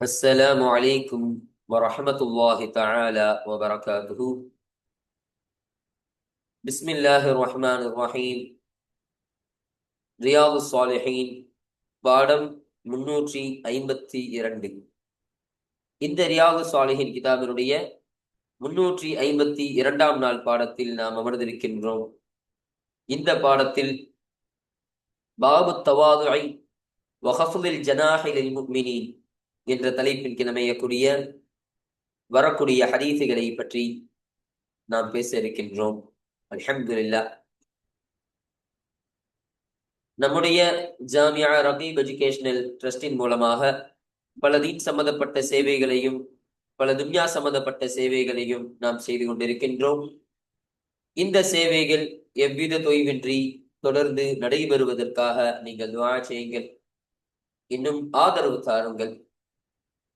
السلام عليكم ورحمة الله تعالى وبركاته بسم الله الرحمن الرحيم ரியாது சாலிஹீன் பாடம் முன்னூற்றி ஐம்பத்தி இரண்டு இந்த ரியாது சாலிஹின் கிதாபினுடைய முன்னூற்றி ஐம்பத்தி இரண்டாம் நாள் பாடத்தில் நாம் அமர்ந்திருக்கின்றோம் இந்த பாடத்தில் பாபு தவாதுஐ வஹஃபுலில் ஜனாஹிலில் முக்மினீன் என்ற தலைப்பில் கிணமையக்கூடிய வரக்கூடிய ஹரீசுகளை பற்றி நாம் பேச இருக்கின்றோம். இல்லா நம்முடைய ஜாமியா ரபீப் எஜுகேஷனல் ட்ரஸ்டின் மூலமாக பல தீன் சம்பந்தப்பட்ட சேவைகளையும் பல துன்யா சம்பந்தப்பட்ட சேவைகளையும் நாம் செய்து கொண்டிருக்கின்றோம். இந்த சேவைகள் எவ்வித தொய்வின்றி தொடர்ந்து நடைபெறுவதற்காக நீங்கள் துவா செய்யுங்கள். இன்னும் ஆதரவு தாருங்கள்.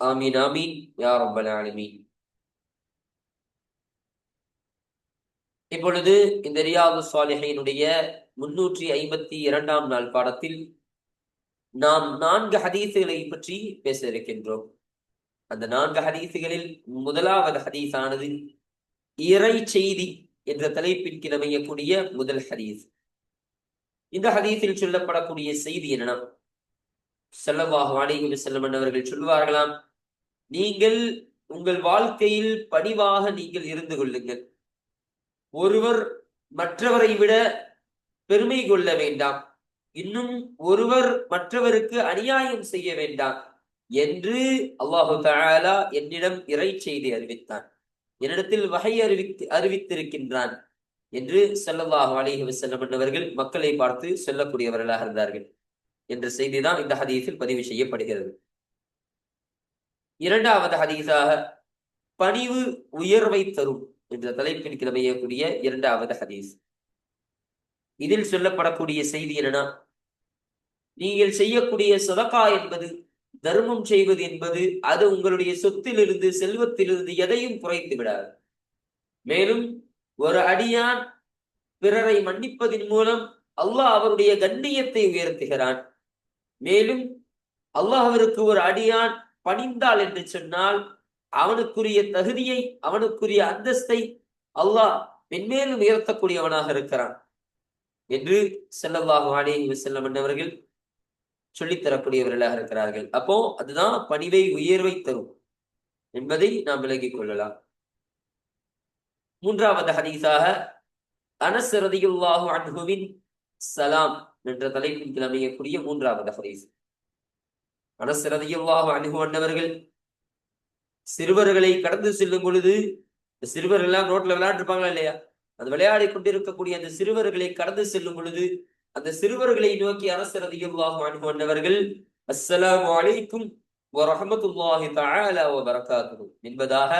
ஆமீன் ஆமீன் யா ரப்பல் ஆலமீன் இப்பொழுது இந்த ரியாது சாலிஹினுடைய முன்னூற்றி ஐம்பத்தி இரண்டாம் நாள் பாடத்தில் நாம் நான்கு ஹதீசுகளை பற்றி பேச இருக்கின்றோம் அந்த நான்கு ஹதீசுகளில் முதலாவது ஹதீஸானது இறை செய்தி என்ற தலைப்பின் கிளமையக்கூடிய முதல் ஹதீஸ். இந்த ஹதீஸில் சொல்லப்படக்கூடிய செய்தி என்னன்னா செல்லவாக அலைஹி செல்லமன் அவர்கள் சொல்வார்களாம் நீங்கள் உங்கள் வாழ்க்கையில் பணிவாக நீங்கள் இருந்து கொள்ளுங்கள். ஒருவர் மற்றவரை விட பெருமை கொள்ள வேண்டாம். இன்னும் ஒருவர் மற்றவருக்கு அநியாயம் செய்ய வேண்டாம் என்று அல்லாஹு தாலா என்னிடம் இறை செய்தி அறிவித்தான். என்னிடத்தில் வகை அறிவித்து அறிவித்திருக்கின்றான் என்று செல்லல்லாஹு அலிஹி வசல்லம் என்பவர்கள் மக்களை பார்த்து சொல்லக்கூடியவர்களாக இருந்தார்கள் என்ற செய்திதான் இந்த ஹதீஸில் பதிவு செய்யப்படுகிறது. இரண்டாவது ஹதீஸாக பணிவு உயர்வை தரும் என்ற தலைப்பின் கிளமையக்கூடிய இரண்டாவது ஹதீஸ். இதில் சொல்லப்படக்கூடிய செய்தி என்னன்னா நீங்கள் செய்யக்கூடிய சதகா என்பது தர்மம் செய்வது என்பது அது உங்களுடைய சொத்திலிருந்து செல்வத்திலிருந்து எதையும் குறைத்து விடாது. மேலும் ஒரு அடியான் பிறரை மன்னிப்பதன் மூலம் அல்லாஹ் அவருடைய கண்ணியத்தை உயர்த்துகிறான். மேலும் அல்லாஹ் அவருக்கு ஒரு அடியான் பணிந்தாள் என்று சொன்னால் அவனுக்குரிய தகுதியை அவனுக்குரிய அந்தஸ்தை அல்லாஹ் மென்மேலும் உயர்த்தக்கூடியவனாக இருக்கிறான் என்று செல்லல்லாஹு அலைஹி செல்லம் என்றவர்கள் சொல்லித்தரக்கூடியவர்களாக இருக்கிறார்கள். அப்போ அதுதான் பணிவை உயர்வை தரும் என்பதை நாம் விலகிக் கொள்ளலாம். மூன்றாவது ஹதீஸாக அனஸ் ரதியுல்லாஹு அன்ஹுவின் சலாம் என்ற தலைப்பின் கிழமையக்கூடிய மூன்றாவது ஹதீஸ். அனஸ் ரதியுல்லாஹு அன்ஹு சிறுவர்களை கடந்து செல்லும் பொழுது இந்த சிறுவர்கள் எல்லாம் ரோட்ல விளையாண்டுருப்பாங்களா இல்லையா? அது விளையாடி கொண்டிருக்கக்கூடிய அந்த சிறுவர்களை கடந்து செல்லும் பொழுது அந்த சிறுவர்களை நோக்கி அரசர் அதிகமாக அனுபவர்கள் அஸ்ஸலாமு அலைக்கும் வரஹமத்துல்லாஹி தஆலா வ பரகாத்துஹு என்பதாக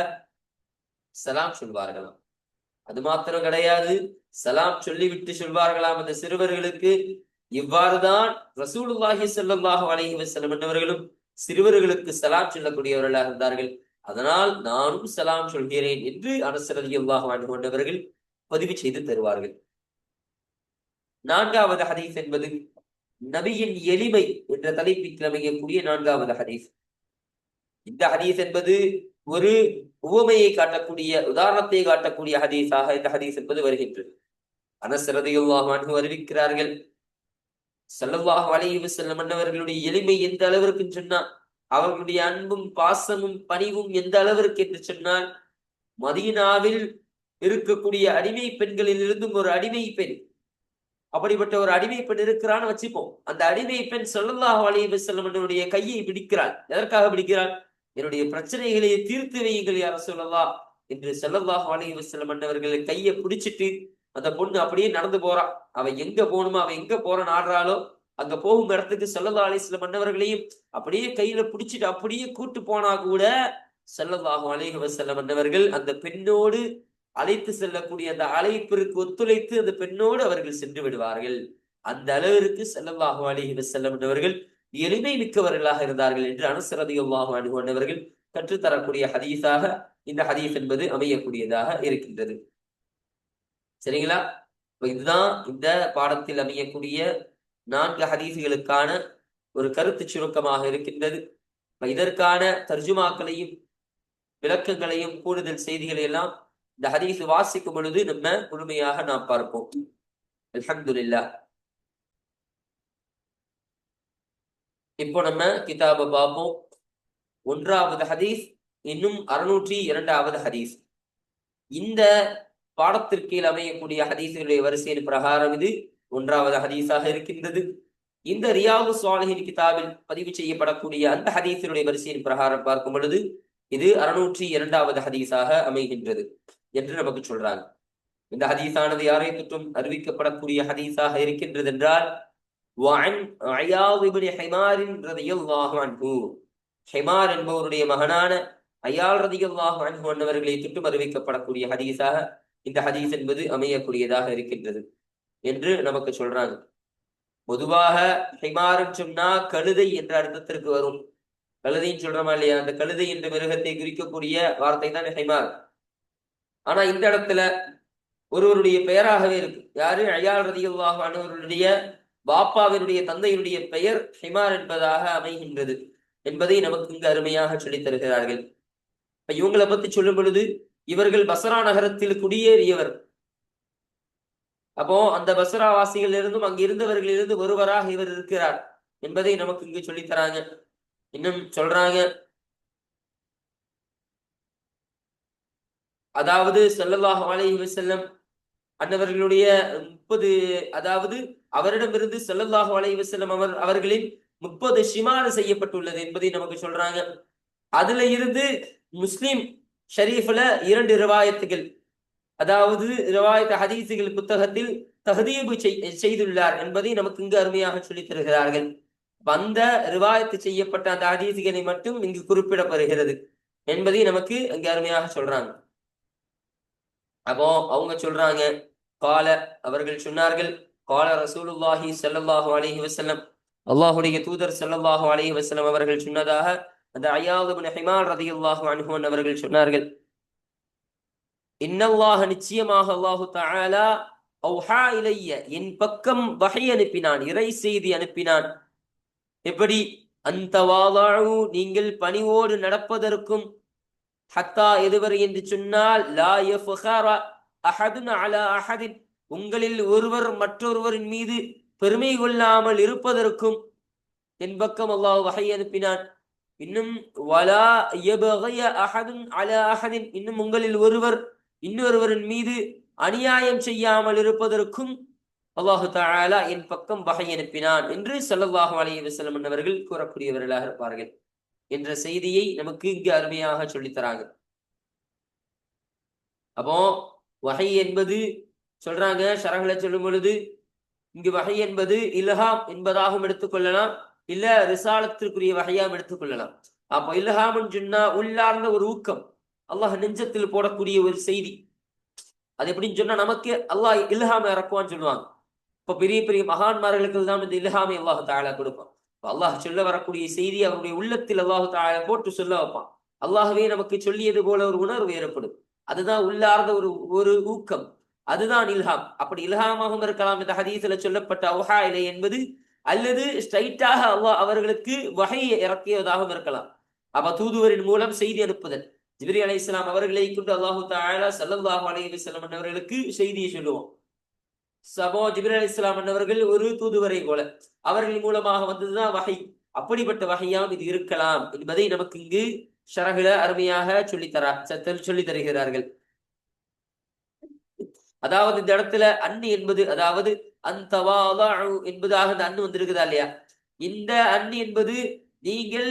சலாம் சொல்வார்களாம். அது மாத்திரம் கிடையாது. சலாம் சொல்லிவிட்டு சொல்வார்களாம் அந்த சிறுவர்களுக்கு இவ்வாறுதான் ரசூலுல்லாஹி ஸல்லல்லாஹு அலைஹி செல்லும் என்றவர்களும் சிறுவர்களுக்கு சலாம் சொல்லக்கூடியவர்களாக இருந்தார்கள். அதனால் நானும் சலாம் சொல்கிறேன் என்று அரசர் அல்லாஹ் கொண்டவர்கள் பதிவு செய்து தருவார்கள். நான்காவது ஹதீஸ் என்பது நபியின் எளிமை என்ற தலைப்பில் அமையக்கூடிய நான்காவது ஹதீஸ். இந்த ஹதீஸ் என்பது ஒரு உவமையை காட்டக்கூடிய உதாரணத்தை காட்டக்கூடிய ஹதீஸாக இந்த ஹதீஸ் என்பது வருகின்றது. அனசரதையுல்லாஹ் அறிவிக்கிறார்கள் செல்லவாக அலைஹி செல்ல அன்னவர்களுடைய எளிமை எந்த அளவிற்கு சொன்னா அவர்களுடைய அன்பும் பாசமும் பணிவும் எந்த அளவிற்கு என்று சொன்னால் மதீனாவில் இருக்கக்கூடிய அடிமை பெண்களில் இருந்தும் ஒரு அடிமை பெண் அப்படிப்பட்ட ஒரு அடிமை பெண் இருக்கிறான்னு வச்சுப்போம். அந்த அடிமை பெண் சொல்லல்லாஹு அலைஹி செல்ல மன்னருடைய கையை பிடிக்கிறாள். எதற்காக பிடிக்கிறாள்? என்னுடைய பிரச்சனைகளை தீர்த்து வையுங்கள் யார சொல்லலாம் என்று செல்லல்லாஹு அலைஹி செல்ல அன்னவர்களை கையை பிடிச்சிட்டு அந்த பொண்ணு அப்படியே நடந்து போறா. அவ எங்க போகணுமோ அவ எங்க போறன்னு ஆடுறாளோ அங்க போகும் இடத்துக்கு சல்லல்லா அலிஸ்ல மன்னவர்களையும் அப்படியே கையில பிடிச்சிட்டு அப்படியே கூட்டு போனா கூட சல்லல்லாஹு அலைஹி செல்ல மன்னவர்கள் அந்த பெண்ணோடு அழைத்து செல்லக்கூடிய அந்த அழைப்பிற்கு ஒத்துழைத்து அந்த பெண்ணோடு அவர்கள் சென்று விடுவார்கள். அந்த அளவிற்கு சல்லல்லாஹு அலைஹி வஸல்லம் மன்னவர்கள் எளிமை மிக்கவர்களாக இருந்தார்கள் என்று அனுசரதியுல்லாஹு அனுகொண்டவர்கள் கற்றுத்தரக்கூடிய ஹதீஸாக இந்த ஹதீஸ் என்பது அமையக்கூடியதாக இருக்கின்றது. சரிங்களா? இதுதான் இந்த பாடத்தில் அமையக்கூடிய நான்கு ஹதீசுகளுக்கான ஒரு கருத்து சுருக்கமாக இருக்கின்றது. இதற்கான தர்ஜுமாக்களையும் விளக்கங்களையும் கூடுதல் செய்திகளை எல்லாம் இந்த ஹதீஸ் வாசிக்கும் பொழுது நம்ம முழுமையாக நாம் பார்ப்போம். அலமதுல்லா இப்போ நம்ம கிதாபை பார்ப்போம். ஒன்றாவது ஹதீஸ் இன்னும் அறுநூற்றி இரண்டாவது ஹதீஸ். இந்த பாடத்திற்கீழ் அமையக்கூடிய ஹதீசுடைய வரிசையின் பிரகாரம் இது. ஒன்றாவது ஹதீஸாக இருக்கின்றது. இந்த ரியாவு சுவாலகின் கிதாபில் பதிவு செய்யப்படக்கூடிய அந்த ஹதீஸினுடைய வரிசையின் பிரகாரம் பார்க்கும் பொழுது இது அறுநூற்றி இரண்டாவது ஹதீஸாக அமைகின்றது என்று நமக்கு சொல்றாங்க. இந்த ஹதீஸானது யாரை தொற்றும் அறிவிக்கப்படக்கூடிய ஹதீஸாக இருக்கின்றது என்றால் ஹெமார் என்பவருடைய மகனான அயால் ரதியல்லாஹ் அன்பு அன்னவர்களை தொற்றும் அறிவிக்கப்படக்கூடிய ஹதீஸாக இந்த ஹதீஸ் என்பது அமையக்கூடியதாக இருக்கின்றது என்று நமக்கு சொல்றாங்க. பொதுவாக ஹிமாருன்னு சொன்னா கழுதை என்ற அர்த்தத்திற்கு வரும். கழுதைன்னு சொல்றோமா இல்லையா? அந்த கழுதை என்ற மிருகத்தை குறிக்கக்கூடிய வார்த்தை தான் ஹைமார். ஆனா இந்த இடத்துல ஒருவருடைய பெயராகவே இருக்கு. யாரு? அயால் ரதியல்லாஹு பாப்பாவினுடைய தந்தையினுடைய பெயர் ஹிமார் என்பதாக அமைகின்றது என்பதை நமக்கு இங்கு அருமையாக சொல்லித் தருகிறார்கள். இப்ப இவங்களை பத்தி சொல்லும் பொழுது இவர்கள் பசரா நகரத்தில் குடியேறியவர். அப்போ அந்த பசரா வாசிகள் இருந்தும் அங்கு இருந்தவர்களிலிருந்து ஒருவராக இவர் இருக்கிறார் என்பதை நமக்கு இங்கு சொல்லித் தராங்க. இன்னும் சொல்றாங்க. அதாவது செல்லல்லாஹ் அலைஹி செல்லம் அன்னவர்களுடைய முப்பது அதாவது அவரிடமிருந்து ஸல்லல்லாஹு அலைஹி செல்லம் அவர் அவர்களின் முப்பது ஷிமாறு செய்யப்பட்டுள்ளது என்பதை நமக்கு சொல்றாங்க. அதுல இருந்து முஸ்லிம் ஷரீஃப்ல இரண்டு ரிவாயத்துகள். அதாவது ரிவாயத் ஹதீசுகள் புத்தகத்தில் தகதீபு செய்- செய்துள்ளார் என்பதை நமக்கு இங்கு அருமையாக சொல்லித் தருகிறார்கள். வந்த ரிவாயத்து செய்யப்பட்ட அந்த ஹதீசுகளை மட்டும் இங்கு குறிப்பிடப்படுகிறது என்பதை நமக்கு இங்கு அருமையாக சொல்றாங்க. அப்போ அவங்க சொல்றாங்க கால அவர்கள் சொன்னார்கள் கால ரசூலுல்லாஹி சல்லாஹூ அலஹி வஸல்லம். அல்லாஹுடைய தூதர் சல்லாஹூ அலஹி வசலம் அவர்கள் சொன்னதாக அந்த அய்யாத் ஹிமால் ரதி அல்லாஹு அனுகுவன் அவர்கள் சொன்னார்கள் இன்னல்லாக நிச்சயமாக அல்லாஹு தாலா அவுஹா இலைய என் பக்கம் வகை அனுப்பினான் இறை செய்தி அனுப்பினான். எப்படி? அந்த வாதாழு நீங்கள் பணிவோடு நடப்பதற்கும் ஹத்தா எதுவரை? என்று சொன்னால் லா யஃப்ஹர அஹதுன் அலா அஹதின். உங்களில் ஒருவர் மற்றொருவரின் மீது பெருமை கொள்ளாமல் இருப்பதற்கும் என் பக்கம் அல்லாஹ் வகை அனுப்பினான். இன்னும் வலா யபகிய அஹதுன் அல அஹதின். இன்னும் உங்களில் ஒருவர் இன்னொருவரின் மீது அநியாயம் செய்யாமல் இருப்பதற்கும் அல்லாஹு தாலா என் பக்கம் வகை அனுப்பினான் என்று ஸல்லல்லாஹு அலைஹி வஸல்லம் அவர்கள் கூறக்கூடியவர்களாக இருப்பார்கள் என்ற செய்தியை நமக்கு இங்கு அருமையாக சொல்லித் தராங்க. அப்போ வகை என்பது சொல்றாங்க சரகளை சொல்லும் பொழுது இங்கு வகை என்பது இலஹாம் என்பதாகவும் எடுத்துக்கொள்ளலாம் இல்ல ரிசாலத்திற்குரிய வகையாம் எடுத்துக்கொள்ளலாம். அப்போ இல்ஹாம்னு சொன்னா உள்ளார்ந்த ஒரு ஊக்கம். அல்லாஹ் நெஞ்சத்தில் போடக்கூடிய ஒரு செய்தி. அது எப்படின்னு சொன்னா நமக்கு அல்லாஹ் இல்ஹாம் இறக்குவான்னு சொல்லுவாங்க. இப்ப பெரிய பெரிய மகான்மார்களுக்கு தான் இந்த இல்ஹாமை அல்லாஹு தாழ கொடுப்பான். அல்லாஹ் சொல்ல வரக்கூடிய செய்தி அவருடைய உள்ளத்தில் அல்லாஹு தாழ போட்டு சொல்ல வைப்பான். அல்லாஹவே நமக்கு சொல்லியது போல ஒரு உணர்வு ஏற்படும். அதுதான் உள்ளார்ந்த ஒரு ஒரு ஊக்கம். அதுதான் இல்ஹாம். அப்படி இல்ஹாமாகவும் இருக்கலாம். இந்த ஹதீஸ்ல சொல்லப்பட்ட அவுஹா இலை என்பது அல்லது ஸ்ட்ரைட்டாக அல்லாஹ் அவர்களுக்கு வகையை இறக்கியதாகவும் இருக்கலாம். அப்ப தூதுவரின் மூலம் செய்தி அனுப்புதல். ஜிப்ரி அலி இஸ்லாம் அவர்களை கொண்டு அல்லாஹு தாலா சல்லாஹு அலி இஸ்லாம் அண்ணவர்களுக்கு செய்தியை சொல்லுவோம். சபோ ஜிப்ரி அலி இஸ்லாம் அவர்கள் ஒரு தூதுவரை போல. அவர்கள் மூலமாக வந்ததுதான் வகை அப்படிப்பட்ட வகையாம் இது இருக்கலாம் என்பதை நமக்கு இங்கு ஷரகுல அருமையாக சொல்லித்தரா சொல்லி தருகிறார்கள். அதாவது இந்த இடத்துல அன்னு என்பது அதாவது அந்த என்பதாக அந்த அன்னு வந்திருக்குதா இல்லையா? இந்த அன்னு என்பது நீங்கள்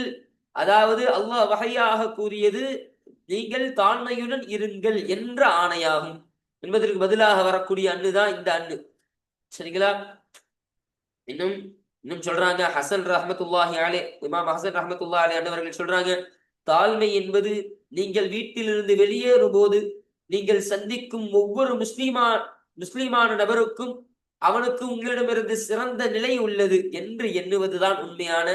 அதாவது அல்லாஹ் வகையாக கூறியது நீங்கள் தாழ்மையுடன் இருங்கள் என்ற ஆணையாகும். என்பதற்கு பதிலாக வரக்கூடிய அண்ணுதான் தான் இந்த அண்ணு சரிங்களா? இன்னும் இன்னும் சொல்றாங்க ஹசன் ரஹமத்துல்லாஹி அலே இமாம் ஹசன் ரஹமத்துல்லா அலே அண்ணவர்கள் சொல்றாங்க தாழ்மை என்பது நீங்கள் வீட்டிலிருந்து வெளியேறும் போது நீங்கள் சந்திக்கும் ஒவ்வொரு முஸ்லிமா முஸ்லிமான நபருக்கும் அவனுக்கு உங்களிடமிருந்து சிறந்த நிலை உள்ளது என்று எண்ணுவதுதான் உண்மையான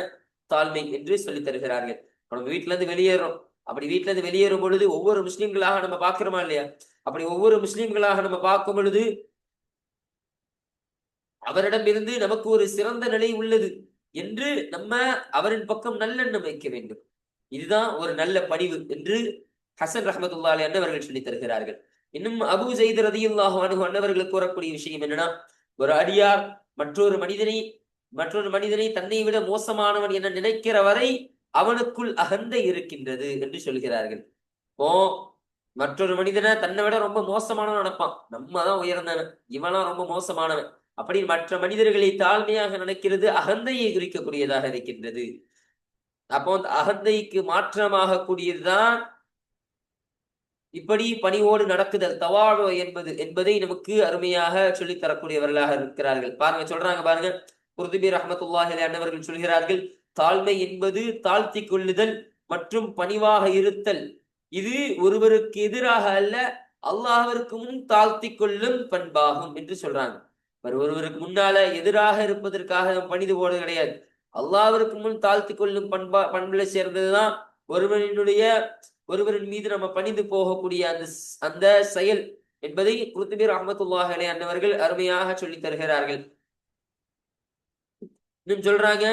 தாழ்மை என்று சொல்லி தருகிறார்கள். நம்ம வீட்டுல இருந்து வெளியேறோம். அப்படி வீட்டுல இருந்து வெளியேறும் பொழுது ஒவ்வொரு முஸ்லிம்களாக நம்ம பாக்குறோமா இல்லையா? அப்படி ஒவ்வொரு முஸ்லிம்களாக நம்ம பார்க்கும் பொழுது அவரிடம் இருந்து நமக்கு ஒரு சிறந்த நிலை உள்ளது என்று நம்ம அவரின் பக்கம் நல்லெண்ணம் வைக்க வேண்டும். இதுதான் ஒரு நல்ல பணிவு என்று ஹசன் ரஹமத்துல்லா அலி அன்னவர்கள் சொல்லி தருகிறார்கள். இன்னும் அபு ஜெயித் ரதியுல்லாஹு அனுகு அன்னவர்கள் கூறக்கூடிய விஷயம் என்னன்னா ஒரு அடியார் மற்றொரு மனிதனை மற்றொரு மனிதனை தன்னை விட மோசமானவன் என நினைக்கிற வரை அவனுக்குள் அகந்தை இருக்கின்றது என்று சொல்கிறார்கள். ஓ மற்றொரு மனிதனை தன்னை விட ரொம்ப மோசமானவன் நினைப்பான். நம்ம தான் உயர்ந்தவன் இவனா ரொம்ப மோசமானவன். அப்படி மற்ற மனிதர்களை தாழ்மையாக நினைக்கிறது அகந்தையை குறிக்கக்கூடியதாக இருக்கின்றது. அப்போ அந்த அகந்தைக்கு மாற்றமாக கூடியதுதான் இப்படி பணிவோடு நடக்குதல் தவாழோ என்பது என்பதை நமக்கு அருமையாக சொல்லித் தரக்கூடியவர்களாக இருக்கிறார்கள். பாருங்க சொல்றாங்க பாருங்க குருதுபி ரஹமத்துல்லாஹி அண்ணவர்கள் சொல்கிறார்கள் தாழ்மை என்பது தாழ்த்தி கொள்ளுதல் மற்றும் பணிவாக இருத்தல். இது ஒருவருக்கு எதிராக அல்ல அல்லாஹிற்கு முன் தாழ்த்தி கொள்ளும் பண்பாகும் என்று சொல்றாங்க. ஒருவருக்கு முன்னால எதிராக இருப்பதற்காக பணிது போடு கிடையாது. அல்லாவிற்கு முன் தாழ்த்தி கொள்ளும் பண்பா பண்புல சேர்ந்ததுதான் ஒருவனினுடைய ஒருவரின் மீது நம்ம பணிந்து போகக்கூடிய அந்த அந்த செயல் என்பதை குருத்துபீர் அஹமத்துல்லாஹ் அன்னவர்கள் அருமையாக சொல்லி தருகிறார்கள். இன்னும் சொல்றாங்க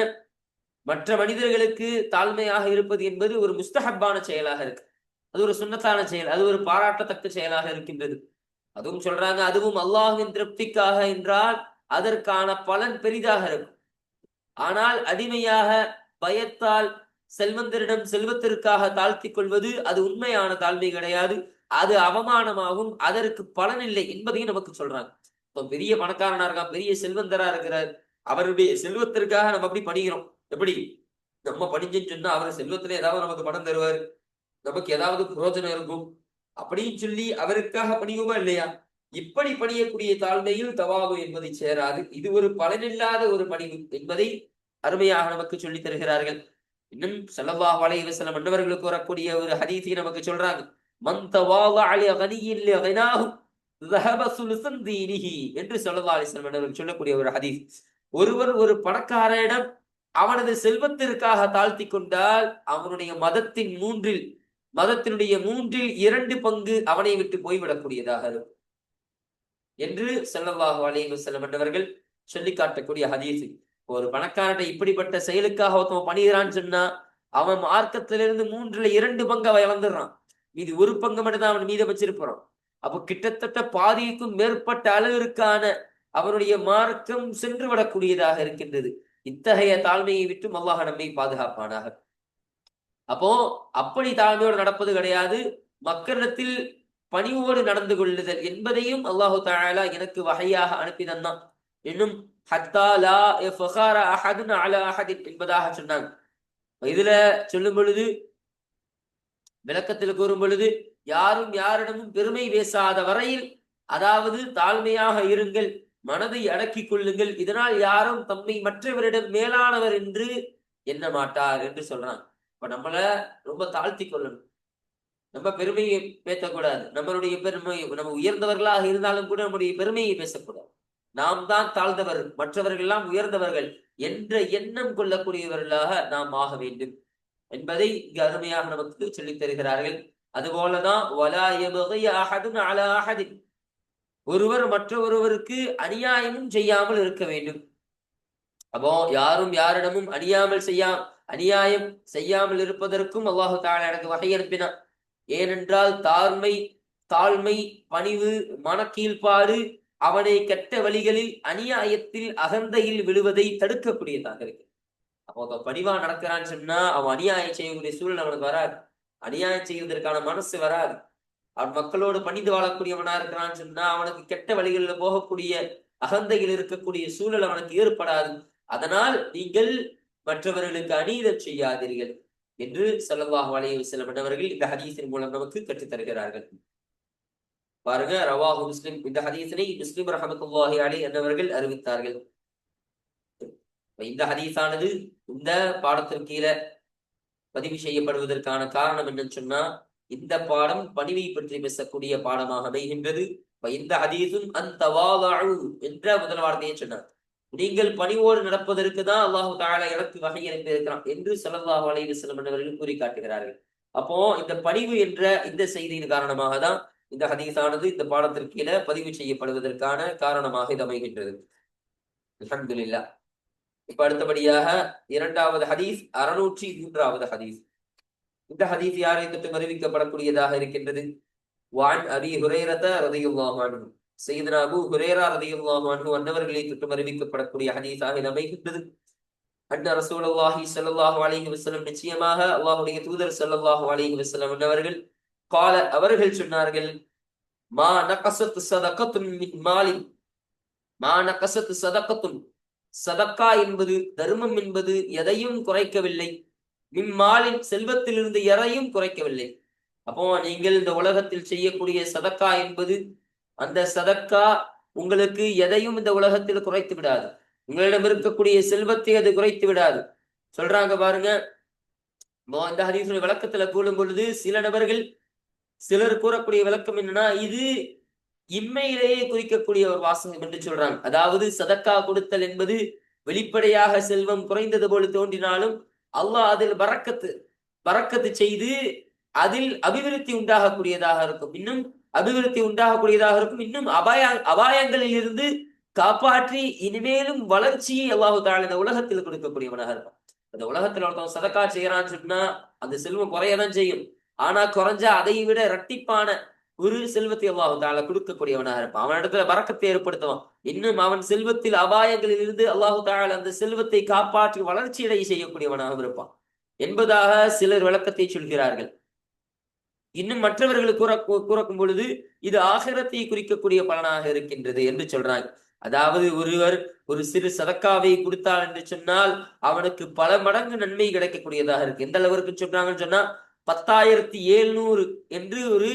மற்ற மனிதர்களுக்கு தாழ்மையாக இருப்பது என்பது ஒரு முஸ்தஹப்பான செயலாக இருக்கு. அது ஒரு சுண்ணத்தான செயல் அது ஒரு பாராட்டத்தக்க செயலாக இருக்கின்றது. அதுவும் சொல்றாங்க அதுவும் அல்லாஹின் திருப்திக்காக என்றால் அதற்கான பலன் பெரிதாக இருக்கும். ஆனால் அடிமையாக பயத்தால் செல்வந்தரிடம் செல்வத்திற்காக தாழ்த்தி கொள்வது அது உண்மையான தாழ்மை கிடையாது. அது அவமானமாகும். அதற்கு பலன் இல்லை என்பதையும் நமக்கு சொல்றாங்க. இப்போ பெரிய பணக்காரனா இருக்கா பெரிய செல்வந்தரா இருக்கிறார். அவருடைய செல்வத்திற்காக நம்ம அப்படி பணிகிறோம். எப்படி? நம்ம பணிஞ்சுன்னு சொன்னா அவர் செல்வத்துல ஏதாவது நமக்கு பணம் தருவார். நமக்கு ஏதாவது புரோஜனம் இருக்கும். அப்படின்னு சொல்லி அவருக்காக பணியுமா இல்லையா? இப்படி பணியக்கூடிய தாழ்மையில் தவாபு என்பதை சேராது. இது ஒரு பலனில்லாத ஒரு பணிவு என்பதை அருமையாக நமக்கு சொல்லி தருகிறார்கள். இன்னும் செல்லவாஹ் வலைய சில மன்னவர்களுக்கு வரக்கூடிய ஒரு ஹதீசி நமக்கு சொல்றாங்க. மன் என்று சொல்லல்லா அலிஸ்லம் மன்னர்கள் சொல்லக்கூடிய ஒரு ஹதீஸ். ஒருவர் ஒரு பணக்காரனிடம் அவனது செல்வத்திற்காக தாழ்த்தி கொண்டால் அவனுடைய மதத்தின் மூன்றில் மதத்தினுடைய மூன்றில் இரண்டு பங்கு அவனை விட்டு போய்விடக்கூடியதாக இருக்கும் என்று செல்லவாஹு அலைஹி செல்லம் என்றவர்கள் சொல்லி காட்டக்கூடிய ஹதீஸ். ஒரு பணக்காரனை இப்படிப்பட்ட செயலுக்காக ஒருத்தவன் பணிகிறான்னு சொன்னா அவன் மார்க்கத்திலிருந்து மூன்றுல இரண்டு பங்கு அவன் இழந்துடுறான். மீதி ஒரு பங்கு மட்டும்தான் அவன் மீத வச்சிருப்பான் அப்போ கிட்டத்தட்ட பாதிக்கும் மேற்பட்ட அளவிற்கான அவனுடைய மார்க்கம் சென்று விடக்கூடியதாக இருக்கின்றது. இத்தகைய தாழ்மையை விட்டு அல்லாஹ் நம்மை பாதுகாப்பானாக. அப்போ அப்படி தாழ்மையோடு நடப்பது கிடையாது. மக்களிடத்தில் பணிவோடு நடந்து கொள்ளுதல் என்பதையும் அல்லாஹு தாலா எனக்கு வகையாக அனுப்பி தந்தான். இன்னும் என்பதாக சொன்னாங்க. இதுல சொல்லும் பொழுது விளக்கத்தில் கூறும் பொழுது யாரும் யாரிடமும் பெருமை பேசாத வரையில் அதாவது தாழ்மையாக இருங்கள் மனதை அடக்கிக் கொள்ளுங்கள் இதனால் யாரும் தம்மை மற்றவரிடம் மேலானவர் என்று எண்ண மாட்டார் என்று சொல்றாங்க. இப்ப நம்மள ரொம்ப தாழ்த்தி கொள்ளணும். நம்ம பெருமையை பேசக்கூடாது. நம்மளுடைய பெருமை நம்ம உயர்ந்தவர்களாக இருந்தாலும் கூட நம்முடைய பெருமையை பேசக்கூடாது. நாம் தான் தாழ்ந்தவர் மற்றவர்கள் எல்லாம் உயர்ந்தவர்கள் என்ற எண்ணம் கொள்ளக்கூடியவர்களாக நாம் ஆக வேண்டும். என்பதை இங்கு அருமையாக நமக்கு சொல்லித் தருகிறார்கள். அதுபோலதான் ஒருவர் மற்ற ஒருவருக்கு அநியாயமும் செய்யாமல் இருக்க வேண்டும். அப்போ யாரும் யாரிடமும் அணியாமல் செய்யா அநியாயம் செய்யாமல் இருப்பதற்கும் அல்லாஹு தாலா எனக்கு வகை அனுப்பினான் ஏனென்றால் தாழ்மை தாழ்மை பணிவு மனக்கீழ்பாடு அவனை கெட்ட வழிகளில் அநியாயத்தில் அகந்தையில் விழுவதை தடுக்கக்கூடியதாக இருக்கு. அப்போ பணிவா நடக்கிறான்னு சொன்னா அவன் அநியாயம் செய்யக்கூடிய சூழல் அவனுக்கு வராது. அநியாயம் செய்வதற்கான மனசு வராது. அவன் மக்களோடு பணிந்து வாழக்கூடியவனா இருக்கிறான்னு சொன்னா அவனுக்கு கெட்ட வழிகளில் போகக்கூடிய அகந்தையில் இருக்கக்கூடிய சூழல் அவனுக்கு ஏற்படாது. அதனால் நீங்கள் மற்றவர்களுக்கு அநீதம் செய்யாதீர்கள் என்று செலவாக அலைய செல்லம் அவர்கள் இந்த ஹதீஸின் மூலம் நமக்கு கற்றுத் தருகிறார்கள் பாருங்க ரவாஹு முஸ்லிம். இந்த ஹதீஸினை முஸ்லிம் ரஹமத்துல்லாஹி அலி என்பவர்கள் அறிவித்தார்கள். இந்த ஹதீஸானது இந்த பாடத்திற்கு கீழே பதிவு செய்யப்படுவதற்கான காரணம் என்னன்னு சொன்னா இந்த பாடம் பணிவை பற்றி பேசக்கூடிய பாடமாக அமைகின்றது. இந்த ஹதீஸும் அந்த என்ற முதல் வார்த்தையை சொன்னார். நீங்கள் பணிவோடு நடப்பதற்கு தான் அல்லாஹு தாலா எனக்கு வகை இருக்கிறான் என்று சல்லல்லாஹு அலைவசலம் வஸல்லம் கூறி காட்டுகிறார்கள் அப்போ இந்த பணிவு என்ற இந்த செய்தியின் காரணமாக தான் இந்த ஹதீஸானது இந்த பாடத்திற்கு பதிவு செய்யப்படுவதற்கான காரணமாக இது அமைகின்றது. அல்ஹம்துலில்லா. இப்ப அடுத்தபடியாக இரண்டாவது ஹதீஸ் அறுநூற்றி மூன்றாவது ஹதீஸ். இந்த ஹதீஸ் யாரை தொட்டு அறிவிக்கப்படக்கூடியதாக இருக்கின்றது. வான் அபி ஹுரேரத ரதையுல்லாமான் அன்ஹு செய்தனா அபு ஹுரேரா ரதையுல்லாமான் அன்னவர்களை தொட்டு அறிவிக்கப்படக்கூடிய ஹதீஸாக இது அமைகின்றது. அன்ன ரசூலுல்லாஹி ஸல்லல்லாஹு அலைஹி வசலம் நிச்சயமாக அல்லாஹுடைய தூதர் ஸல்லல்லாஹு அலைஹி வசலம் அன்னவர்கள் கால அவர்கள் சொன்னார்கள் மா நகசத்து சதகத்துன் மாலி மா நகசத்து சதகத்துன் சதக்கா என்பது தர்மம் என்பது எதையும் குறைக்கவில்லை. மிம்மாலின் செல்வத்திலிருந்து எதையும் குறைக்கவில்லை. அப்போ நீங்கள் இந்த உலகத்தில் செய்யக்கூடிய சதக்கா என்பது அந்த சதக்கா உங்களுக்கு எதையும் இந்த உலகத்தில் குறைத்து விடாது. உங்களிடம் இருக்கக்கூடிய செல்வத்தை அது குறைத்து விடாது. சொல்றாங்க பாருங்க. இந்த ஹதீசுடைய விளக்கத்துல கூடும் பொழுது சில நபர்கள் சிலர் கூறக்கூடிய விளக்கம் என்னன்னா இது இம்மையிலேயே குறிக்கக்கூடிய ஒரு வாசகம் என்று சொல்றாங்க. அதாவது சதக்கா கொடுத்தல் என்பது வெளிப்படையாக செல்வம் குறைந்தது போல தோன்றினாலும் அல்லாஹ் அதில் பறக்கத்து பறக்கத்து செய்து அதில் அபிவிருத்தி உண்டாகக்கூடியதாக இருக்கும். இன்னும் அபிவிருத்தி உண்டாகக்கூடியதாக இருக்கும். இன்னும் அபாய அபாயங்களில் இருந்து காப்பாற்றி இனிமேலும் வளர்ச்சியை அல்லாஹு தாழ் இந்த உலகத்தில் கொடுக்கக்கூடியவனாக இருக்கும் அந்த உலகத்துல ஒருத்தவன் சதக்கா செய்யறான்னு சொன்னா அந்த செல்வம் குறையதான் செய்யும். ஆனா குறைஞ்சா அதை விட இரட்டிப்பான ஒரு செல்வத்தை அல்லாஹு தால கொடுக்கக்கூடியவனாக இருப்பான். அவன் இடத்துல வரக்கத்தை ஏற்படுத்துவான். இன்னும் அவன் செல்வத்தில் அபாயங்களில் இருந்து அல்லாஹு தால அந்த செல்வத்தை காப்பாற்றி வளர்ச்சியடை செய்யக்கூடியவனாக இருப்பான். என்பதாக சிலர் விளக்கத்தை சொல்கிறார்கள். இன்னும் மற்றவர்கள் கூற கூறக்கும் பொழுது இது ஆகிரத்தை குறிக்கக்கூடிய பலனாக இருக்கின்றது என்று சொல்றாங்க. அதாவது ஒருவர் ஒரு சிறு சதக்காவை கொடுத்தார் என்று சொன்னால் அவனுக்கு பல மடங்கு நன்மை கிடைக்கக்கூடியதாக இருக்கு. எந்த அளவிற்கு சொல்றாங்கன்னு சொன்னா பத்தாயிரத்தி எழுநூறு என்று ஒரு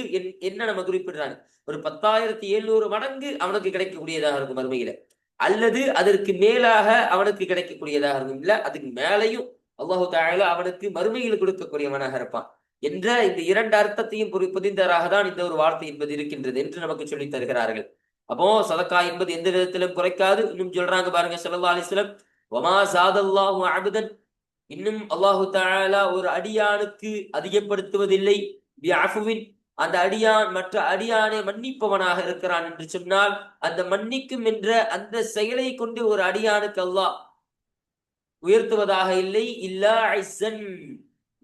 என்ன நம்ம குறிப்பிடுறாங்க. ஒரு பத்தாயிரத்தி எழுநூறு மடங்கு அவனுக்கு கிடைக்கக்கூடியதாக இருக்கும் மறுமையில. அல்லது அதற்கு மேலாக அவனுக்கு கிடைக்கக்கூடியதாக இருக்கும். இல்ல அதுக்கு மேலையும் அல்லாஹு தாயால அவனுக்கு மறுமையில் கொடுக்கக்கூடியவனாக இருப்பான் என்ற இந்த இரண்டு அர்த்தத்தையும் புதிந்தராக தான் இந்த ஒரு வார்த்தை என்பது இருக்கின்றது என்று நமக்கு சொல்லி தருகிறார்கள். அப்போ சதக்கா என்பது எந்த விதத்திலும் குறைக்காது. இன்னும் சொல்றாங்க பாருங்க சல்லா அலிஸ்லம் ஒமா சாதல்லாஹு அபுதன் இன்னும் அல்லாஹு தாலா ஒரு அடியானுக்கு அதிகப்படுத்துவதில்லை. அந்த அடியான் மற்ற அடியானை மன்னிப்பவனாக இருக்கிறான் என்று சொன்னால் அந்த மன்னிக்கும் என்ற அந்த செயலை கொண்டு ஒரு அடியானுக்கு அல்லாஹ் உயர்த்துவதாக இல்லை. இல்லா ஐசன்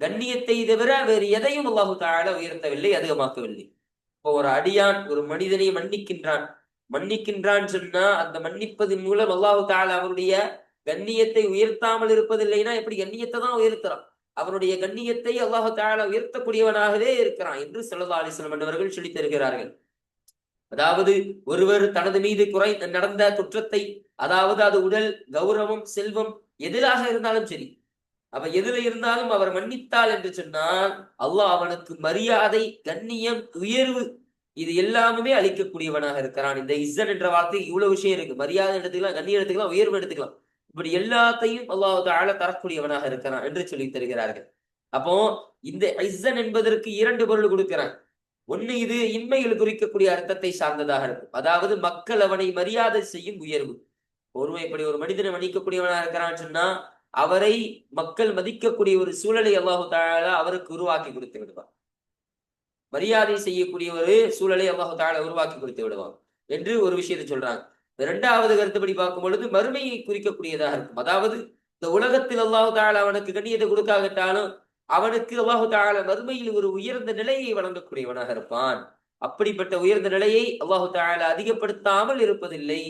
கண்ணியத்தை தவிர வேறு எதையும் அல்லாஹு தாழ உயர்த்தவில்லை அதிகமாக்கவில்லை. இப்போ ஒரு அடியான் ஒரு மனிதனை மன்னிக்கின்றான். மன்னிக்கின்றான் சொன்னா அந்த மன்னிப்பதன் மூலம் அல்லாஹு தாழ அவருடைய கண்ணியத்தை உயர்த்தாமல் இருப்பதில்லைன்னா எப்படி கண்ணியத்தை தான் உயர்த்துறான்? அவனுடைய கண்ணியத்தை அல்லாஹு தாலா உயர்த்தக்கூடியவனாகவே இருக்கிறான் என்று சல்லா அலிஸ்லம் அவர்கள் சொல்லித் தருகிறார்கள். அதாவது ஒருவர் தனது மீது குறை நடந்த குற்றத்தை அதாவது அது உடல் கௌரவம் செல்வம் எதிராக இருந்தாலும் சரி அவ எதுல இருந்தாலும் அவர் மன்னித்தாள் என்று சொன்னால் அல்லாஹ் அவனுக்கு மரியாதை கண்ணியம் உயர்வு இது எல்லாமே அளிக்கக்கூடியவனாக இருக்கிறான். இந்த இஸ்ஸன் என்ற வார்த்தை இவ்வளவு விஷயம் இருக்கு. மரியாதை எடுத்துக்கலாம் கண்ணியம் எடுத்துக்கலாம் உயர்வு எடுத்துக்கலாம். இப்படி எல்லாத்தையும் அல்லாஹு ஆள தரக்கூடியவனாக இருக்கிறான் என்று சொல்லி தருகிறார்கள். அப்போ இந்த ஐசன் என்பதற்கு இரண்டு பொருள் கொடுக்கிறான். ஒண்ணு இது இன்மையில் குறிக்கக்கூடிய அர்த்தத்தை சார்ந்ததாக இருக்கும். அதாவது மக்கள் அவனை மரியாதை செய்யும் உயர்வு. ஒருவன் இப்படி ஒரு மனிதனை மன்னிக்கக்கூடியவனாக இருக்கிறான்னு சொன்னா அவரை மக்கள் மதிக்கக்கூடிய ஒரு சூழலை அல்லாஹு தாழ அவருக்கு உருவாக்கி கொடுத்து விடுவான். மரியாதை செய்யக்கூடிய ஒரு சூழலை அல்லாஹு தாழ உருவாக்கி கொடுத்து விடுவான் என்று ஒரு விஷயத்தை சொல்றாங்க. இரண்டாவது கருத்துப்படி பார்க்கும் பொழுது மறுமையை குறிக்கக்கூடியதாக இருக்கும். அதாவது இந்த உலகத்தில் அல்லாஹு தாலா அவனுக்கு கண்ணியத்தை கொடுக்காவிட்டாலும் அவனுக்கு அல்லாஹு தாலா மறுமையில் ஒரு உயர்ந்த நிலையை வழங்கக்கூடியவனாக இருப்பான். அப்படிப்பட்ட உயர்ந்த நிலையை அல்லாஹு தாலா அதிகப்படுத்தாமல் இருப்பதில்லை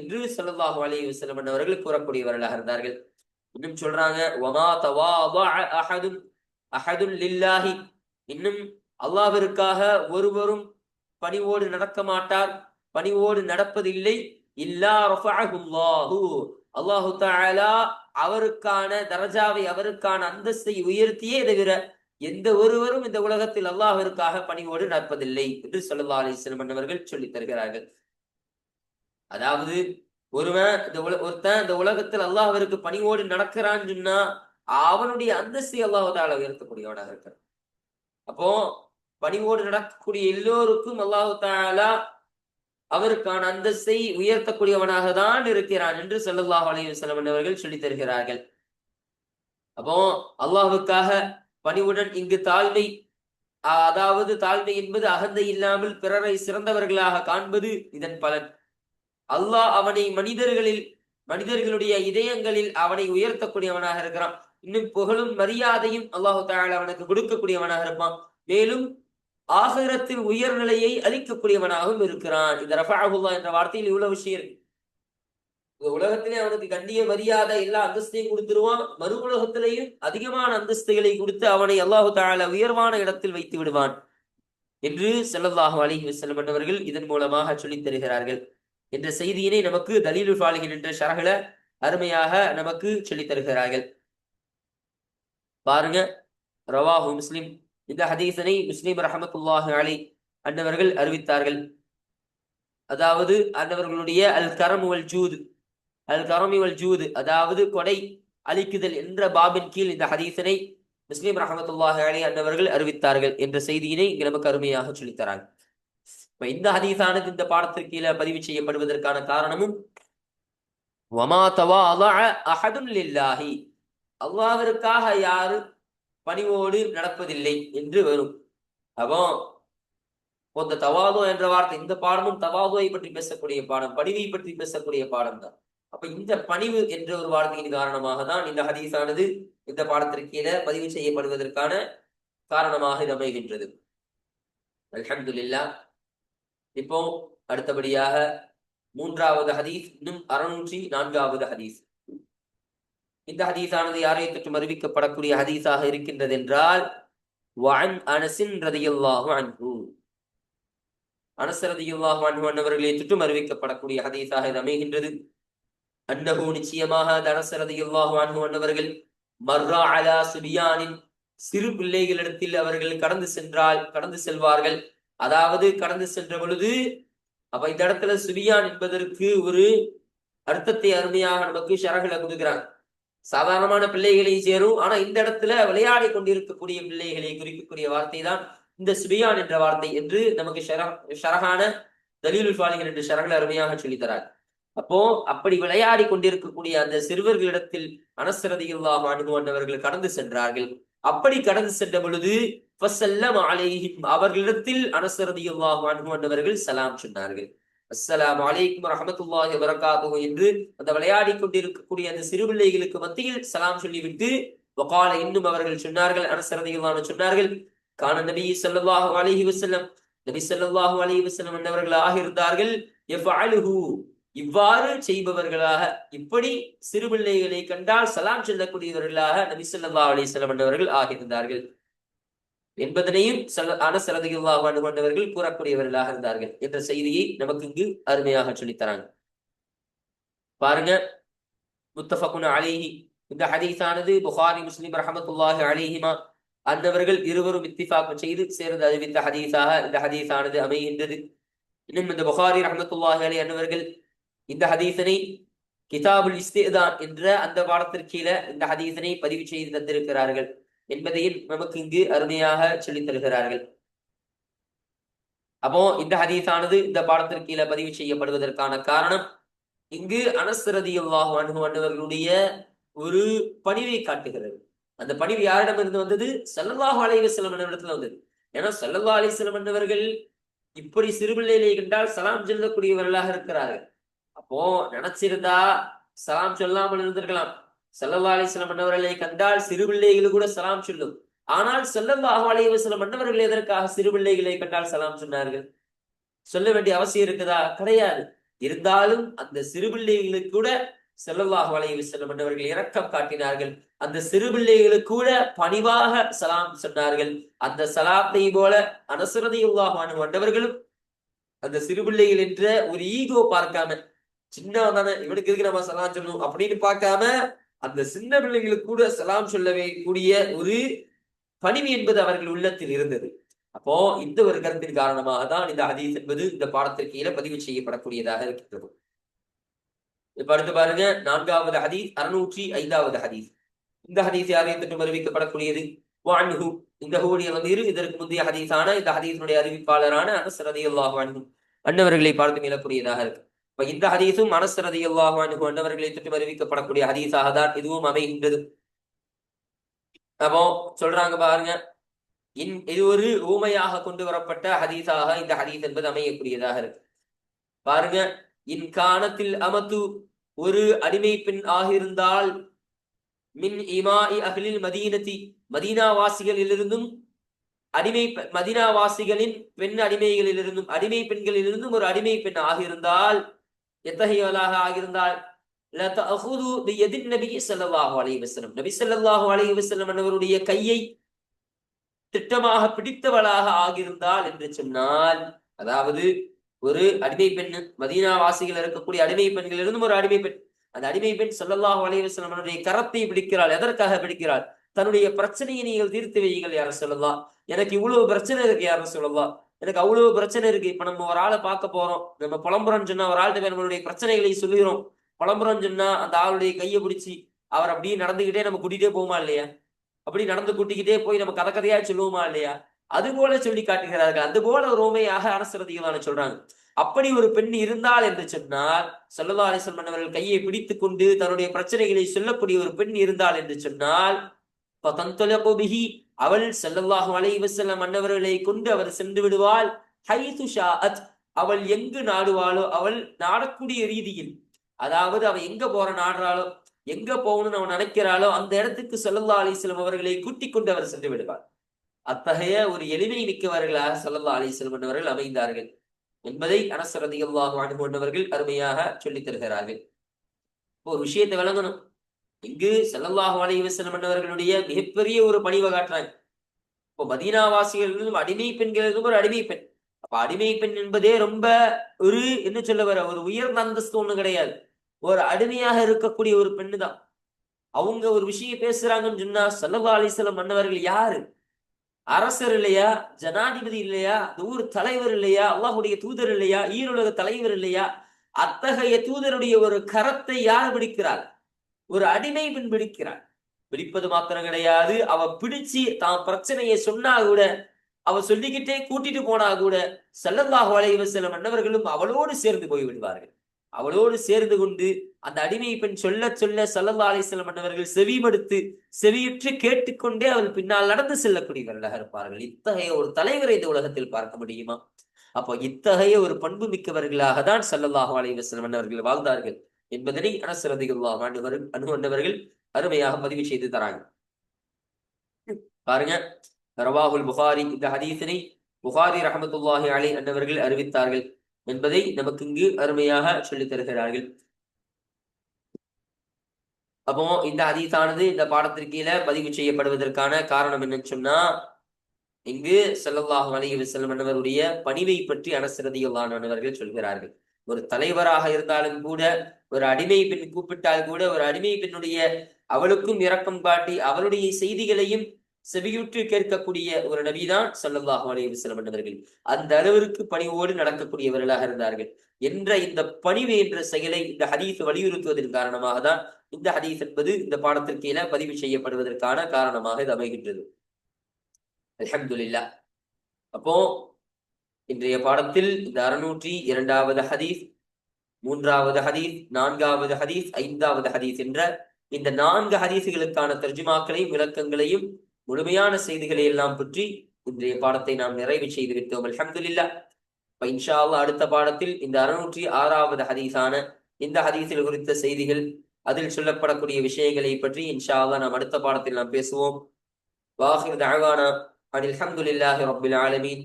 என்று சொல்லல்லாஹு அலி வஸல்லம் அவர்கள் கூறக்கூடியவர்களாக இருந்தார்கள். இன்னும் சொல்றாங்க வமா தவாதா அஹதுன் அஹதுன் லில்லாஹி. இன்னும் அல்லாவிற்காக ஒருவரும் பணிவோடு நடக்க மாட்டார் பணிவோடு நடப்பதில்லை. இல்லா ரஃபஅஹுல்லாஹு. அல்லாஹு தஆலா அவருக்கான தரஜாவை அவருக்கான அந்தஸ்தை உயர்த்தியே தவிர எந்த ஒருவரும் இந்த உலகத்தில் அல்லாஹிற்காக பணிவோடு நடப்பதில்லை என்று சொல்லல்லா அலிஸ்லம் அவர்கள் சொல்லித் தருகிறார்கள். அதாவது ஒருவன் இந்த உல ஒருத்தன் இந்த உலகத்தில் அல்லாஹ் அவருக்கு பணிவோடு நடக்கிறான்னு சொன்னா அவனுடைய அந்தஸ்தை அல்லாஹால உயர்த்தக்கூடியவனாக இருக்கிறான் அப்போ பணிவோடு நடக்கக்கூடிய எல்லோருக்கும் அல்லாஹு தாலா அவருக்கான அந்தஸ்தை உயர்த்தக்கூடியவனாக தான் இருக்கிறான் என்று சல்லல்லாஹ் அலையுசல்லம் அவர்கள் சொல்லி தருகிறார்கள். அப்போ அல்லாஹுக்காக பணிவுடன் இங்கு தாழ்மை அதாவது தாழ்மை என்பது அகந்தை இல்லாமல் பிறரை சிறந்தவர்களாக காண்பது இதன் பலன். அல்லாஹ் அவனை மனிதர்களில் மனிதர்களுடைய இதயங்களில் அவனை உயர்த்தக்கூடியவனாக இருக்கிறான். இன்னும் புகழும் மரியாதையும் அல்லாஹு தாயால் அவனுக்கு கொடுக்கக்கூடியவனாக இருப்பான். மேலும் ஆகரத்தின் உயர்நிலையை அளிக்கக்கூடியவனாகவும் இருக்கிறான். இந்த ரஃபாஹுல்லா என்ற வார்த்தையில் இவ்வளவு விஷயம் இருக்கு. உலகத்திலே அவனுக்கு கண்டிய மரியாதை எல்லா அந்தஸ்தையும் கொடுத்துருவான். மறு உலகத்திலேயும் அதிகமான அந்தஸ்துகளை கொடுத்து அவனை அல்லாஹு தால உயர்வான இடத்தில் வைத்து விடுவான் என்று செல்லல்லாஹு அலிஹி வசல்லம் அவர்கள் இதன் மூலமாக சொல்லித் தருகிறார்கள். என்ற செய்தியினை நமக்கு தலீலு ஃபாலிகின் என்ற ஷரகல அருமையாக நமக்கு சொல்லித் தருகிறார்கள். பாருங்க ரவாஹு முஸ்லிம் இந்த ஹதீசனை முஸ்லீம் ரஹமத்துல்லாஹு அலி அன்னவர்கள் அறிவித்தார்கள். அதாவது அன்னவர்களுடைய அல் கரம் வல் ஜூது அல் கரமி வல் ஜூது அதாவது கொடை அழிக்குதல் என்ற பாபின் கீழ் இந்த ஹதீசனை முஸ்லீம் ரஹமத்துல்லாஹ் அலி அன்னவர்கள் அறிவித்தார்கள் என்ற செய்தியினை இங்கு நமக்கு அருமையாக சொல்லித்தராங்க இப்ப இந்த ஹதீஸானது இந்த பாடத்திற்கு கீழே பதிவு செய்யப்படுவதற்கான காரணமும் வமா தவா அஹதுன் லில்லாஹி. அல்லாவிற்காக யாரு பணிவோடு நடப்பதில்லை என்று வரும். அப்போ இந்த தவாதோ என்ற வார்த்தை இந்த பாடமும் தவாதோவை பற்றி பேசக்கூடிய பாடம் பணிவை பற்றி பேசக்கூடிய பாடம் தான். அப்ப இந்த பணிவு என்ற ஒரு வார்த்தையின் காரணமாக தான் இந்த ஹதீஸானது இந்த பாடத்திற்கு கீழே பதிவு செய்யப்படுவதற்கான காரணமாக இது அமைகின்றது. அல்ஹம்துல்லா இப்போ அடுத்தபடியாக மூன்றாவது ஹதீஸ் இன்னும் அறுநூற்றி நான்காவது ஹதீஸ். இந்த ஹதீஸானது யாரை தொற்றும் அறிவிக்கப்படக்கூடிய ஹதீஸாக இருக்கின்றது என்றால் வான் அனசின் ரதியுல்லாஹு அன்ஹு. அனஸ் அன்ஹு அன்னவர்களை தொற்றும் அறிவிக்கப்படக்கூடிய ஹதீஸாக இது அமைகின்றது. அன்னஹு நிச்சயமாக அனஸ் ரதியுல்லாஹு அன்ஹு அன்னவர்கள் மர்ரா அலா சுபியானின் சிறு பிள்ளைகளிடத்தில் அவர்கள் கடந்து சென்றால் கடந்து செல்வார்கள். அதாவது கடந்து சென்ற பொழுது அப்ப இந்த இடத்துல சுபியான் என்பதற்கு ஒரு அர்த்தத்தை அருமையாக நமக்கு ஷரகுல கொடுக்கிறாங்க சாதாரணமான பிள்ளைகளை சேரும். ஆனா இந்த இடத்துல விளையாடி கொண்டிருக்கக்கூடிய பிள்ளைகளை குறிக்கக்கூடிய வார்த்தை தான் இந்த சுபியான் என்ற வார்த்தை என்று நமக்கு ஷரகான தலீலுல் ஃபாலிகள் என்று ஷரகுல அருமையாக சொல்லித்தராங்க அப்போ அப்படி விளையாடி கொண்டிருக்கக்கூடிய அந்த சிறுவர்களிடத்தில் அனசரதியுல்லாஹ் அனுபவந்தவர்கள் கடந்து சென்றார்கள். அப்படி கடந்து சென்ற பொழுது அவர்களிடத்தில் அனசரதியுல்லாஹ் அனுபவந்தவர்கள் சலாம் சொன்னார்கள். அஸ்ஸலாம் அலைக்கும் ரஹமத்துல்லாஹி வரகாத்து என்று அந்த விளையாடி கொண்டிருக்கக்கூடிய அந்த சிறு பிள்ளைகளுக்கு மத்தியில் சலாம் சொல்லிவிட்டு வகால இன்னும் அவர்கள் சொன்னார்கள் அரசரதிகளான சொன்னார்கள் கான நபி சல்லாஹு அலைஹி வஸல்லம். நபி சல்லாஹு அலைஹி வஸல்லம் என்பவர்கள் ஆகியிருந்தார்கள் எஃப்அலுஹு இவ்வாறு செய்பவர்களாக இப்படி சிறு பிள்ளைகளை கண்டால் சலாம் சொல்லக்கூடியவர்களாக நபி சொல்லா அலைஹி வஸல்லம் என்பவர்கள் ஆகியிருந்தார்கள். என்பதனையும் அனசரதியுல்லாஹ் கொண்டவர்கள் கூறக்கூடியவர்களாக இருந்தார்கள் என்ற செய்தியை நமக்கு இங்கு அருமையாக சொல்லித்தராங்க. பாருங்க முத்தஃபகுன் அலிஹி இந்த ஹதீஸானது புகாரி முஸ்லிம் ரஹமத்துல்லாஹி அலிஹிமா அந்தவர்கள் இருவரும் இத்திஃபாக்கு செய்து சேர்ந்து அறிவித்த ஹதீஸாக இந்த ஹதீஸானது அமைகின்றது. இன்னும் இந்த புகாரி ரஹமத்துல்லாஹி அலி அன்னவர்கள் இந்த ஹதீசனை கிதாபுல் இஸ்தேதான் என்ற அந்த பாடத்திற்கீழ இந்த ஹதீசனை பதிவு செய்து தந்திருக்கிறார்கள். என்பதையும் நமக்கு இங்கு அருமையாக சொல்லித் தருகிறார்கள். அப்போ இந்த ஹதீஸானது இந்த பாடத்திற்கு கீழே பதிவு செய்யப்படுவதற்கான காரணம் இங்கு அனசரதியுல்லாஹ் அனுபவர்களுடைய ஒரு பணிவை காட்டுகிறது. அந்த பணிவு யாரிடம் இருந்து வந்தது சல்லல்லாஹு அலைவசலம் இடத்துல வந்தது. ஏன்னா சல்லல்லா அலிஸ்லம் என்னவர்கள் இப்படி சிறுபிள்ளையிலே கண்டால் சலாம் செல்லக்கூடியவர்களாக இருக்கிறார்கள். அப்போ நினைச்சிருந்தா சலாம் சொல்லாமல் இருந்திருக்கலாம். சல்லல்லா அலிஸ்லம் மன்னவர்களை கண்டால் சிறு பிள்ளைகள் கூட சலாம் சொல்லும். ஆனால் சல்லல்லாஹு சில மன்னவர்கள் எதற்காக சிறு பிள்ளைகளை கண்டால் சலாம் சொன்னார்கள்? சொல்ல வேண்டிய அவசியம் இருக்குதா? கிடையாது. இருந்தாலும் அந்த சிறு பிள்ளைகளுக்கு கூட செல்லல்லாஹு அலைவசலம் மன்னவர்கள் இரக்கம் காட்டினார்கள். அந்த சிறு பிள்ளைகளுக்கு கூட பணிவாக சலாம் சொன்னார்கள். அந்த சலாத்தை போல அனசுரதியுல்லாஹான மன்னவர்களும் அந்த சிறு பிள்ளைகள் என்ற ஒரு ஈகோ பார்க்காம சின்னவன் தானே இவனுக்கு இருக்கு நம்ம சலாம் சொல்லணும்? அப்படின்னு பார்க்காம அந்த சின்ன பிள்ளைகளுக்கு கூட சலாம் சொல்லவே கூடிய ஒரு பணிவு என்பது அவர்கள் உள்ளத்தில் இருந்தது. அப்போ இந்த ஒரு கருத்தின் காரணமாக தான் இந்த ஹதீஸ் என்பது இந்த பாடத்திற்கு கீழே பதிவு செய்யப்படக்கூடியதாக இருக்கின்றது. இப்ப அடுத்து பாருங்க நான்காவது ஹதீஸ் அறுநூற்றி ஐந்தாவது ஹதீஸ். இந்த ஹதீஸ் யாரையும் தொட்டு அறிவிக்கப்படக்கூடியது? வான்ஹு. இந்த ஹூடைய வந்து இரு இதற்கு முந்தைய ஹதீஸான இந்த ஹதீஸனுடைய அறிவிப்பாளரான அனஸ் ரதியுல்லாஹு அன்னவர்களை பார்த்து மீளக்கூடியதாக இருக்கு. இப்போ இந்த ஹதீஸும் அனஸ் ரதியுல்லாஹு அன்ஹு அன்னவர்களை தொட்டு அறிவிக்கப்படக்கூடிய ஹதீஸாக தான் இதுவும் அமைகின்றது. அப்போ சொல்றாங்க பாருங்க இன் இது ஒரு ஊமையாக கொண்டு வரப்பட்ட ஹதீஸாக இந்த ஹதீஸ் என்பது அமையக்கூடியதாக இருக்கு. பாருங்க இன் காணத்தில் அமத்து ஒரு அடிமை பெண் ஆகியிருந்தால் மின் இமா அகலில் மதீனத்தி மதீனாவாசிகளிலிருந்தும் அடிமை மதினாவாசிகளின் பெண் அடிமைகளிலிருந்தும் அடிமை பெண்களிலிருந்தும் ஒரு அடிமை பெண் ஆகியிருந்தால் எத்தகையவளாக ஆகியிருந்தால் நபி ஸல்லல்லாஹு அலைஹி வஸல்லம் நபி ஸல்லல்லாஹு அலைஹி வஸல்லம் என்பவருடைய கையை திட்டமாக பிடித்தவளாக ஆகியிருந்தால் என்று சொன்னால் அதாவது ஒரு அடிமை பெண் மதீனா வாசிகள் இருக்கக்கூடிய அடிமை பெண்களிலிருந்தும் ஒரு அடிமை பெண் அந்த அடிமை பெண் சொல்லல்லாஹு அலைஹி வஸல்லம் கரத்தை பிடிக்கிறாள். எதற்காக பிடிக்கிறாள்? தன்னுடைய பிரச்சனையை நீங்கள் தீர்த்து வையுங்கள் யார சொல்லலாம் எனக்கு இவ்வளவு பிரச்சனை இருக்கு யார சொல்லலாம் எனக்கு அவ்வளவு பிரச்சனை இருக்கு. இப்ப நம்ம ஒரு ஆளை பார்க்க போறோம். நம்ம புலம்புறோம்னு சொன்னா ஒரு ஆள்கிட்ட நம்மளுடைய பிரச்சனைகளை சொல்லுகிறோம் புலம்புறோம்னு சொன்னா அந்த ஆளுடைய கையை பிடிச்சி அவர் அப்படியே நடந்துகிட்டே நம்ம கூட்டிகிட்டே போமா இல்லையா? அப்படி நடந்து கூட்டிக்கிட்டே போய் நம்ம கதை கதையா சொல்லுவோமா இல்லையா? அது போல சொல்லி காட்டுகிறார்கள். அது போல ரோமையாக உண்மையாக அரசரதிகளான சொல்றாங்க. அப்படி ஒரு பெண் இருந்தால் என்று சொன்னால் சல்லா அலிசன் அவர்கள் கையை பிடித்துக் கொண்டு தன்னுடைய பிரச்சனைகளை சொல்லக்கூடிய ஒரு பெண் இருந்தால் என்று சொன்னால் அவள் செல்லல்லாஹு அலைஹி வஸல்லம் மன்னவர்களை கொண்டு அவர் சென்று விடுவாள் ஹைது ஷாஅத் அவள் எங்கு நாடுவாளோ அவள் நாடக்கூடிய ரீதியில் அதாவது அவ எங்க போற நாடுறாளோ எங்க போகணும்னு அவன் நினைக்கிறாளோ அந்த இடத்துக்கு செல்லல்லா அலிஸ்லம் அவர்களை கூட்டிக் கொண்டு அவர் சென்று விடுவார் அத்தகைய ஒரு எளிமை மிக்கவர்களாக சல்லல்லா அலிஸ்லம் என்பவர்கள் அமைந்தார்கள் என்பதை அனசரதி அல்லாஹ் கொண்டவர்கள் அருமையாக சொல்லித் தருகிறார்கள் ஒரு விஷயத்தை விளங்கணும் இங்கு செல்லல்லாஹு அலி வசலம் என்பவர்களுடைய மிகப்பெரிய ஒரு பணிவை காட்டுறாங்க. இப்போ மதீனாவாசிகளிலும் அடிமை பெண்களிலும் ஒரு அடிமை பெண். அப்ப அடிமை பெண் என்பதே ரொம்ப ஒரு என்ன சொல்ல வர ஒரு உயர்ந்த அந்தஸ்து ஒண்ணு கிடையாது. ஒரு அடிமையாக இருக்கக்கூடிய ஒரு பெண்ணு தான். அவங்க ஒரு விஷயம் பேசுறாங்கன்னு சொன்னா சல்லா அலிசலம் மன்னவர்கள் யாரு? அரசர் இல்லையா? ஜனாதிபதி இல்லையா? ஊர் தலைவர் இல்லையா? அல்லாஹுடைய தூதர் இல்லையா? ஈருலக தலைவர் இல்லையா? அத்தகைய தூதருடைய ஒரு கரத்தை யார் பிடிக்கிறார்? ஒரு அடிமை பின்பிடிக்கிறான். பிடிப்பது மாத்திரம் கிடையாது. அவ பிடிச்சு தான் பிரச்சனையை சொன்னா கூட அவ சொல்லிக்கிட்டே கூட்டிட்டு போனா கூட செல்லல்லாஹு வளைவ சில மன்னவர்களும் அவளோடு சேர்ந்து போய் விடுவார்கள். அவளோடு சேர்ந்து கொண்டு அந்த அடிமை பெண் சொல்ல சொல்ல சல்லல்லா அலிஸ்லம் மன்னவர்கள் செவிமடுத்து செவியுற்று கேட்டுக்கொண்டே அவள் பின்னால் நடந்து செல்லக்கூடியவர்களாக இருப்பார்கள். இத்தகைய ஒரு தலைவரை இந்த உலகத்தில் பார்க்க முடியுமா? அப்போ இத்தகைய ஒரு பண்பு மிக்கவர்களாக தான் சல்லல்லாஹு அலைஹி சில மன்னவர்கள் வாழ்ந்தார்கள். என்பதனை அனசரதிகுல்லாஹ் ஆண்டவர்கள் அனுகொண்டவர்கள் அருமையாக பதிவு செய்து தராங்க. பாருங்க ரவாஹுல் புகாரி இந்த ஹதீஸினை புகாரி ரஹமத்துல்லாஹி அலை அன்னவர்கள் அறிவித்தார்கள் என்பதை நமக்கு இங்கு அருமையாக சொல்லித் தருகிறார்கள். அப்போ இந்த ஹதீஸானது இந்த பாடத்திற்கீழ பதிவு செய்யப்படுவதற்கான காரணம் என்னன்னு சொன்னா இங்கு செல்லல்லாஹு அலி வஸல்லம் அன்னவருடைய பணிவை பற்றி அனசரதியுல்லானவர்கள் சொல்கிறார்கள். ஒரு தலைவராக இருந்தாலும் கூட ஒரு அடிமை பெண் கூப்பிட்டால் கூட ஒரு அடிமை பெண்ணுடைய அவளுக்கும் இரக்கம் காட்டி அவளுடைய செய்திகளையும் செவியுற்று கேட்கக்கூடிய ஒரு நபிதான் சல்லல்லாஹு அலைஹி வஸல்லம் அந்த அளவிற்கு பணிவோடு நடக்கக்கூடியவர்களாக இருந்தார்கள். என்ற இந்த பணிவு என்ற செயலை இந்த ஹதீஸ் வலியுறுத்துவதன் காரணமாக தான் இந்த ஹதீஸ் என்பது இந்த பாடத்திற்கு என பதிவு செய்யப்படுவதற்கான காரணமாக இது அமைகின்றது. அலமதுல்லா அப்போ இன்றைய பாடத்தில் இந்த அறுநூற்றி இரண்டாவது ஹதீஸ் மூன்றாவது ஹதீஸ் நான்காவது ஹதீஸ் ஐந்தாவது ஹதீஸ் என்ற இந்த நான்கு ஹதீசுகளுக்கான தர்ஜுமாக்களையும் விளக்கங்களையும் முழுமையான செய்திகளை எல்லாம் பற்றி இன்றைய பாடத்தை நாம் நிறைவு செய்து விட்டோம். அலமதுல்லா இப்ப இன்ஷா அல்லா அடுத்த பாடத்தில் இந்த அறுநூற்றி ஆறாவது ஹதீஸான இந்த ஹதீஸில் குறித்த செய்திகள் அதில் சொல்லப்படக்கூடிய விஷயங்களை பற்றி இன்ஷா அல்லா நாம் அடுத்த பாடத்தில் நாம் பேசுவோம். வாஹிர் தாவானா அனில் அல்ஹம்துலில்லாஹி ரபுல் ஆலமீன்.